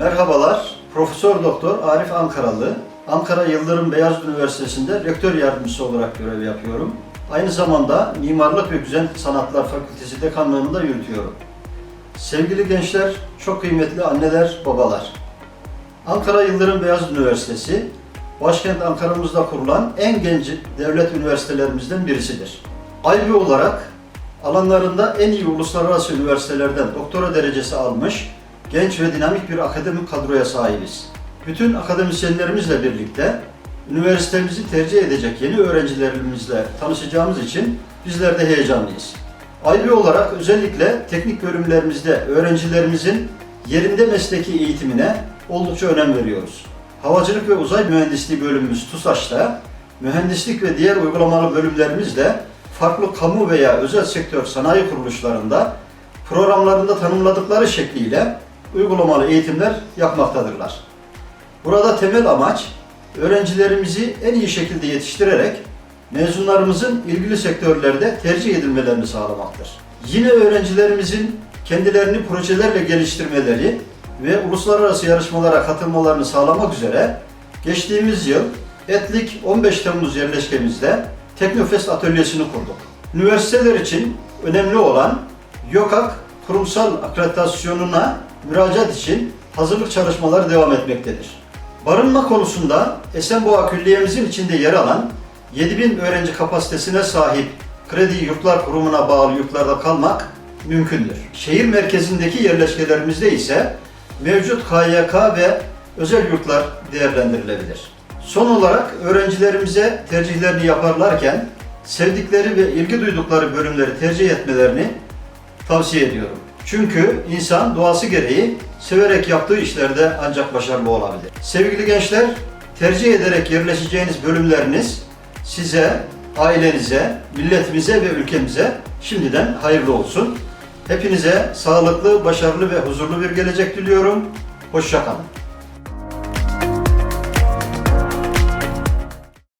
Merhabalar, Profesör Doktor Arif Ankaralı. Ankara Yıldırım Beyazıt Üniversitesi'nde rektör yardımcısı olarak görev yapıyorum. Aynı zamanda Mimarlık ve Güzel Sanatlar Fakültesi dekanlığını da yürütüyorum. Sevgili gençler, çok kıymetli anneler, babalar. Ankara Yıldırım Beyazıt Üniversitesi, başkent Ankara'mızda kurulan en genç devlet üniversitelerimizden birisidir. IB olarak alanlarında en iyi uluslararası üniversitelerden doktora derecesi almış genç ve dinamik bir akademik kadroya sahibiz. Bütün akademisyenlerimizle birlikte üniversitemizi tercih edecek yeni öğrencilerimizle tanışacağımız için bizler de heyecanlıyız. IB olarak özellikle teknik bölümlerimizde öğrencilerimizin yerinde mesleki eğitimine oldukça önem veriyoruz. Havacılık ve Uzay Mühendisliği bölümümüz TUSAŞ'ta, mühendislik ve diğer uygulamalı bölümlerimiz de farklı kamu veya özel sektör sanayi kuruluşlarında programlarında tanımladıkları şekliyle uygulamalı eğitimler yapmaktadırlar. Burada temel amaç öğrencilerimizi en iyi şekilde yetiştirerek mezunlarımızın ilgili sektörlerde tercih edilmelerini sağlamaktır. Yine öğrencilerimizin kendilerini projelerle geliştirmeleri ve uluslararası yarışmalara katılmalarını sağlamak üzere geçtiğimiz yıl Etlik 15 Temmuz yerleşkemizde Teknofest atölyesini kurduk. Üniversiteler için önemli olan YÖKAK kurumsal akreditasyonuna müracaat için hazırlık çalışmaları devam etmektedir. Barınma konusunda Esenboğa Külliye'mizin içinde yer alan 7000 öğrenci kapasitesine sahip Kredi Yurtlar Kurumu'na bağlı yurtlarda kalmak mümkündür. Şehir merkezindeki yerleşkelerimizde ise mevcut KYK ve özel yurtlar değerlendirilebilir. Son olarak öğrencilerimize tercihlerini yaparlarken sevdikleri ve ilgi duydukları bölümleri tercih etmelerini tavsiye ediyorum. Çünkü insan doğası gereği severek yaptığı işlerde ancak başarılı olabilir. Sevgili gençler, tercih ederek yerleşeceğiniz bölümleriniz size, ailenize, milletimize ve ülkemize şimdiden hayırlı olsun. Hepinize sağlıklı, başarılı ve huzurlu bir gelecek diliyorum. Hoşçakalın.